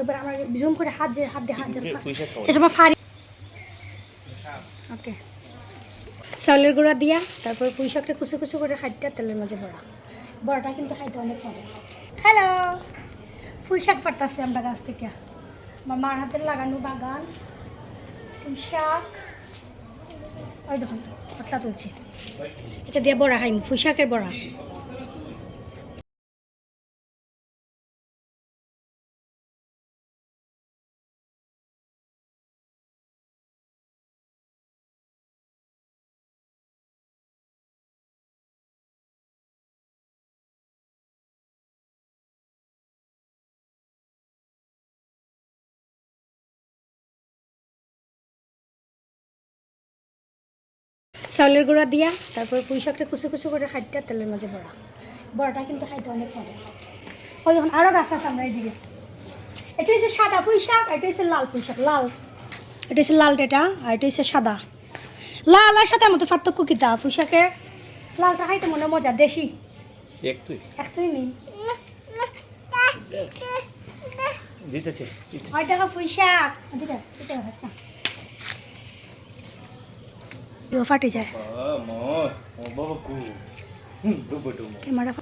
এবার আমরা জুম করে হাত যে হাত দিয়ে হাত দিয়ে সে সময় ফাড়ি ওকে চাউলের গুঁড়া দিয়া তারপর পুঁই শাকটা কুচু কুচু করে খাইতে তেলের মাঝে বড়া বড়াটা কিন্তু খাইতে অনেক মজা। হ্যালো ফুল শাক পারতাছি আমরা গাছ থেকে। আমার মার হাতের লাগানো বাগান। ফুল শাক। ওই দেখুন পাতলা তুলছি। এটা দিয়ে বড়া খাইম ফুল শাকের বড়া। চাউলের গুঁড়া দিয়া তারপর পুঁই শাকটা কুচু কুচু করে খাইতে তেলের মাঝে বড়া বড়াটা কিন্তু খাইতে অনেক মজা। ওই দেখুন আরও গাছ আছে আমরা এইদিকে। এটা হচ্ছে সাদা পুঁই শাক এটা হচ্ছে লাল পুঁই শাক। লাল। এটা হচ্ছে লাল ডেটা আর এটা হচ্ছে সাদা। লাল আর সাদার মতো পার্থক্য কিতা? পুঁই শাকের লালটা খাইতে মনে মজা দেশি। এক তুই নেই দিতেছে ওই টাকা পুঁই শাক। দিতে দিতে হবে না ফাটে যায় ক্যামেরা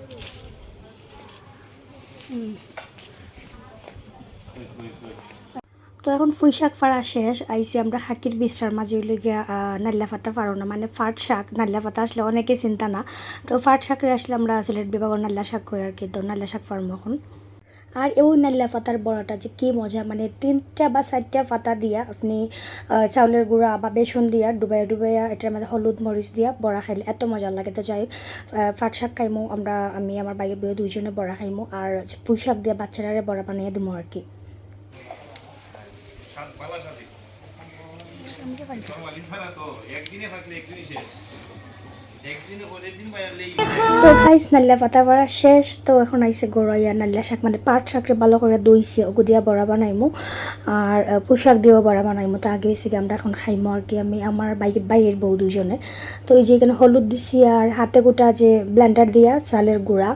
তো এখন ফুই শাক ফাড়া শেষ আইসি আমরা খাকির বিশ্রার মাঝে গিয়া নাল্লা পাতা পারো না মানে ফাট শাক নাল্লা পাতা আসলে অনেকে চিন্তা না তো ফাট শাকের আসলে আমরা সিলেট বিভাগের নাল্লা শাক কই আর কি তো নাল্লা শাক ফার্ম এখন আর ওই নাল্লা পাতার বড়াটা যে কী মজা মানে তিনটা বা চারটা পাতা দিয়া আপনি চাউলের গুঁড়া বা বেসন দিয়া ডুবাইয়া ডুবাইয়া এটার মধ্যে হলুদ মরিচ দিয়া বড়া খাইলে এত মজা লাগে। তো যাই পাট শাক খাইমো আমরা আমি আমার বাইরে বইয়ে দুইজনে বড়া খাইমো আর পুঁই শাক দিয়ে বাচ্চারা বড়া বানিয়ে দিমো আর কি। একদিনে থাকলে একদিনই শেষ। তো গাইস নাল্লা পাতা বড়া শেষ। তো এখন আইসে গড়াইয়া নাল্লা শাক। মানে পাট শাকরে ভালো করে দইছে ওগু দিয়া বড়া বানাইমু। আর আহ, পুঁই শাক দিয়েও বড়া বানাইমু। তো আগে হয়েছে আমরা এখন খাইমু আর কি আমি আমার বাইকের বাইরের বউ দুজনে তো এই যে এখানে হলুদ দিছি আর হাতে গোটা যে ব্লেন্ডার দিয়া চালের গুঁড়া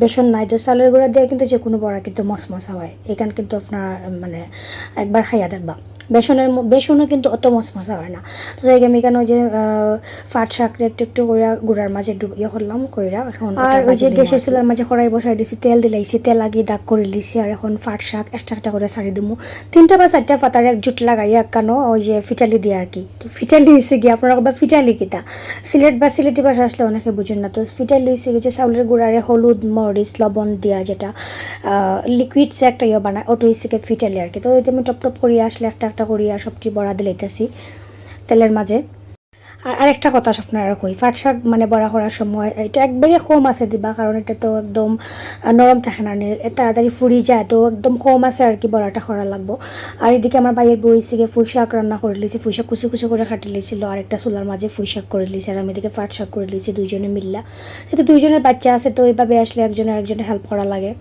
বেসন নাই। তো চালের গুঁড়া দিয়ে কিন্তু যে কোনো বড়া কিন্তু মশমশা হয়। এখানে কিন্তু আপনার মানে একবার খাইয়া দেখবা বেসনের বেসনও কিন্তু অত মশমশা হয় না। তো যাই আমি এখানে ওই যে পাট শাকটা একটু একটু করে গুড়ার মাঝে একটু ইয়ে করলাম কইরা এখন আর ওই যে গ্যাসের চুলার মাঝে কড়াই বসাই দিছি তেল দিলাইছি তেল লাগিয়ে দাগ করে লিছি আর এখন ফাট শাক একটা একটা করে সারি দিমু। তিনটা বা চারটা পাতার এক জুট লাগাইয়া কানো ওই যে ফিটালি দিয়ে আর কি। তো ফিটালি হয়েছে কি আপনারা বা ফিটালি কিতা? সিলেট বা সিলেটি ভাষা আসলে অনেকে বুঝেন না। তো ফিটালি হয়েছে যে চাউলের গুঁড়ারে হলুদ মরিচ লবণ দিয়া যেটা লিকুইড সে একটা ইয়ে বানায় ওটা হয়েছে কি ফিটালি আর কি। তো ওইটা আমি টপ টপ করিয়া আসলে একটা একটা করিয়া সবটি বড়া দিলাইতেছি তেলের মাঝে। আর আরেকটা কথা আপনারা কই পাট শাক মানে বড়া করার সময় এটা একবারে কম আছে দিবা, কারণ এটা তো একদম নরম থাকে না তাড়াতাড়ি ফুরি যায়, তো একদম কম আছে আর কি বড়াটা করা লাগবো। আর এদিকে আমার বাইয়ের বইছে গিয়ে ফুই শাক রান্না করে লিছি ফুই শাক কুচি কুচি করে কাটি লিছিল আর একটা চুলার মাঝে ফুই শাক করে লিছি আর আমি এদিকে পাট শাক করে লিছি দুইজনে মিল্লা। যেহেতু দুইজনের বাচ্চা আছে, তো এইভাবে আসলে একজনে আরেকজনে হেল্প করা লাগে।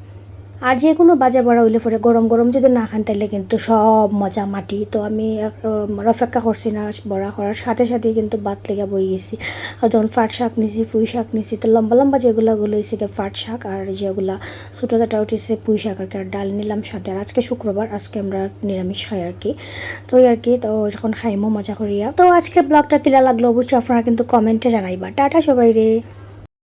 আর যে কোনো বাজা বড়া হইলে পরে গরম গরম যদি না খান তাহলে কিন্তু সব মজা মাটি। তো আমি অপেক্ষা করছি না বড়া করার। সাথে সাথে কিন্তু বাত লেগে বই গেছি। আর যখন ফাট শাক নিছি, পুঁই শাক নিছি, তো লম্বা লম্বা যেগুলো গুলো হয়েছে গিয়ে ফাট শাক আর যেগুলা ছোটো চাটা উঠেছে পুঁই শাক আর কি। আর ডাল নিলাম সাথে। আর আজকে শুক্রবার, আজকে আমরা নিরামিষ খাই আর কি। তো আর কি, তো যখন খাইমো মজা করিয়া। তো আজকে ব্লগটা কিলা লাগল, অবশ্যই আপনারা কিন্তু কমেন্টে জানাইবা। টাটা সবাই রে।